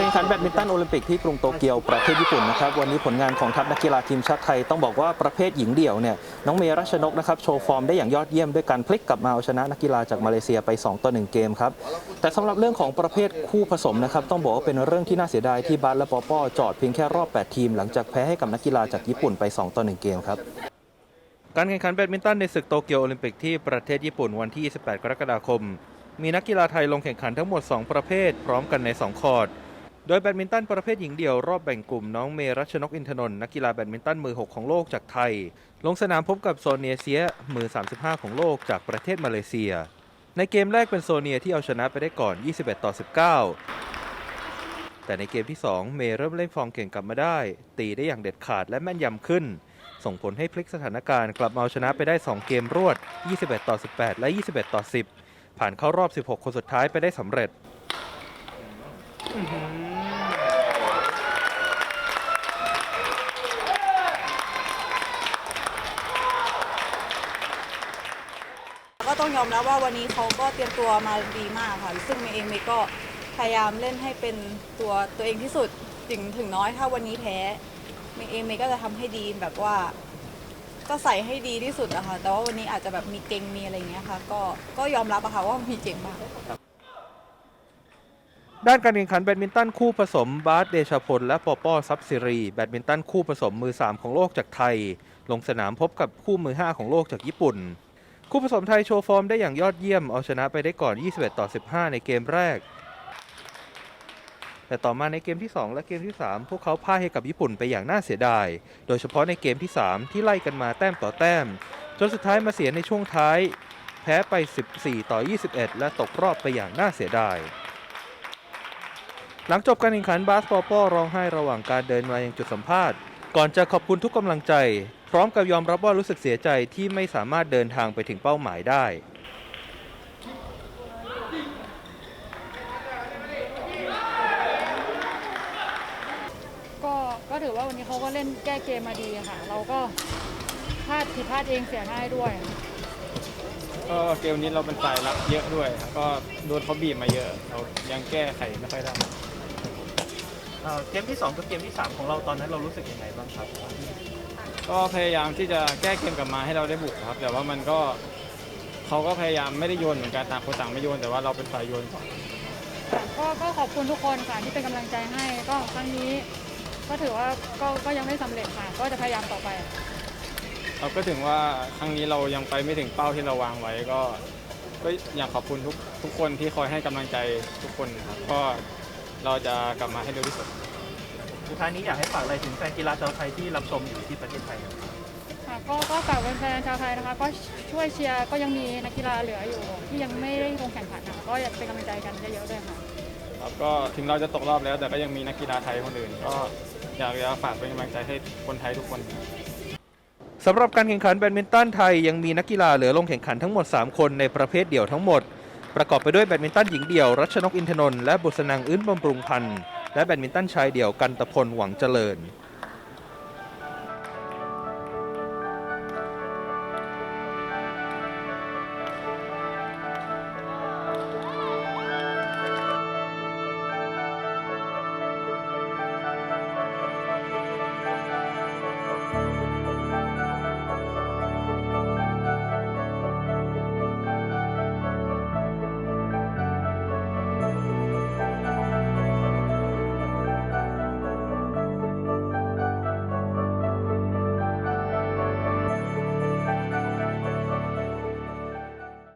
แข่งขันแบดมินตันโอลิมปิกที่กรุงโตเกียวประเทศญี่ปุ่นนะครับวันนี้ผลงานของทัพนักกีฬาทีมชาติไทยต้องบอกว่าประเภทหญิงเดี่ยวเนี่ยน้องเมย์รัชนกนะครับโชว์ฟอร์มได้อย่างยอดเยี่ยมด้วยการพลิกกลับมาเอาชนะนักกีฬาจากมาเลเซียไป 2 ต่อ 1 เกมครับแต่สำหรับเรื่องของประเภทคู่ผสมนะครับต้องบอกว่าเป็นเรื่องที่น่าเสียดายที่บาสและปอปอจอดเพียงแค่รอบ 8 ทีม หลังจากแพ้ให้กับนักกีฬาจากญี่ปุ่นไป 2 ต่อ 1 เกมครับการแข่งขันแบดมินตันในศึกโตเกียวโอลิมปิกที่ประเทศญี่ปุ่นวันที่ 28 กรกฎาคม มีนักกีฬาไทยลงแข่งขันทั้งหมด 2 ประเภท พร้อมกันใน 2 คอร์ด โดยแบดมินตันประเภทหญิงเดี่ยวรอบแบ่งกลุ่มน้องเมรัชนกอินทนนท์นักกีฬาแบดมินตันมือ 6 ของโลกจากไทย ลงสนามพบกับโซเนียเซียมือ 35 ของโลกจากประเทศมาเลเซีย ในเกมแรกเป็นโซเนียที่เอาชนะไปได้ก่อน 21 ต่อ 19 แต่ในเกมที่ 2 เมย์เริ่มเล่นฟอร์มเก่งกลับมาได้ ตีได้อย่างเด็ดขาดและแม่นยำขึ้น ส่งผลให้พลิกสถานการณ์กลับมาเอาชนะไปได้ 2 เกมรวด 21 ต่อ 18 และ 21 ต่อ 10 ผ่านเข้ารอบ 16 คนสุดท้ายไปได้สำเร็จ ต้องยอมรับว่าวันนี้เขาก็เตรียมตัวมาดีมากค่ะซึ่งเมย์เองเมย์ก็พยายามเล่นให้เป็นตัวตัวเองที่สุดถึงถึงน้อยถ้าวันนี้แพ้เมย์เองเมย์ก็จะทำให้ดีแบบว่า ก็ใส่ให้ดีที่สุดอะค่ะแต่ว่าวันนี้อาจจะแบบมีเก่งมีอะไรเงี้ยค่ะ ก็ก็ยอมรับอะค่ะว่ามีเก่งบ้างด้านการแข่งขันแบดมินตันคู่ผสมบาสเดชพลและปอปอซับซิรี แบดมินตันคู่ผสมมือ 3 ของโลกจากไทย ลงสนามพบกับคู่มือ 5 ของโลกจากญี่ปุ่น คู่ผสมไทยโชว์ฟอร์มได้อย่างยอดเยี่ยม เอาชนะไปได้ก่อน 21 ต่อ 15 ในเกมแรก แต่ต่อมาในเกมที่ 2 และเกมที่ 3 พวกเขาพ่ายให้กับญี่ปุ่นไปอย่างน่าเสียดาย โดยเฉพาะในเกมที่ 3 ที่ไล่กันมาแต้มต่อแต้ม จนสุดท้ายมาเสียในช่วงท้าย แพ้ไป 14 ต่อ 21 และตกรอบไปอย่างน่าเสียดายหลังจบการแข่งขันบาสปอปอร้องไห้ระหว่างการเดินมายังจุดสัมภาษณ์ ก่อนจะขอบคุณทุกกำลังใจ พร้อมกับยอมรับว่ารู้สึกเสียใจที่ไม่สามารถเดินทางไปถึงเป้าหมายได้ ก็ก็ถือว่าวันนี้เขาก็เล่นแก้เกมมาดีค่ะ เราก็พลาดผิดพลาดเองเสียง่ายด้วยก็เกมนี้เราเป็นฝ่ายรับเยอะด้วยครับก็โดนเขาบีบมาเยอะ เรายังแก้ไขไม่ค่อยได้เกมที่ 2 กับเกมที่ 3 ของเราตอนนั้นเรารู้สึกยังไงบ้างครับ ก็พยายามที่จะแก้เกมกลับมาให้เราได้บุกครับ แต่ว่ามันก็เขาก็พยายามไม่ได้โยนเหมือนกันต่างคนต่างไม่โยนแต่ว่าเราเป็นฝ่ายโยนก่อนก็ก็ขอบคุณทุกคนค่ะที่เป็นกำลังใจให้ ก็ครั้งนี้ ก็ถือว่าก็ก็ยังไม่สำเร็จค่ะ ก็จะพยายามต่อไป เราก็ถึงว่าครั้งนี้เรายังไปไม่ถึงเป้าที่เราวางไว้ก็ ก็อยากขอบคุณทุกทุกคนที่คอยให้กำลังใจทุกคนครับก็เราจะกลับมาให้เร็วที่สุด สุดท้ายนี้อยากให้ฝากอะไรถึงแฟนกีฬาชาวไทยที่รับชมอยู่ที่ประเทศไทยครับค่ะก็ก็ฝากแฟนๆชาวไทยนะคะ ก็ช่วยเชียร์ก็ยังมีนักกีฬาเหลืออยู่ ที่ยังไม่ได้ลงแข่งขันนะคะก็อยากเป็นกำลังใจกันเยอะๆด้วยค่ะ ครับก็ถึงเราจะตกรอบแล้วแต่ก็ยังมีนักกีฬาไทยคนอื่น ก็อยากจะฝากเป็นกำลังใจให้คนไทยทุกคนครับ สำหรับการแข่งขันแบดมินตันไทยยังมีนักกีฬาเหลือลงแข่งขันทั้งหมด 3 คนในประเภทเดี่ยวทั้งหมด ประกอบไปด้วยแบดมินตันหญิงเดี่ยว รัชนกอินทนนท์และบุษนังอื้นบำรุงพันธ์ และแบดมินตันชายเดี่ยวกันตะพลหวังเจริญ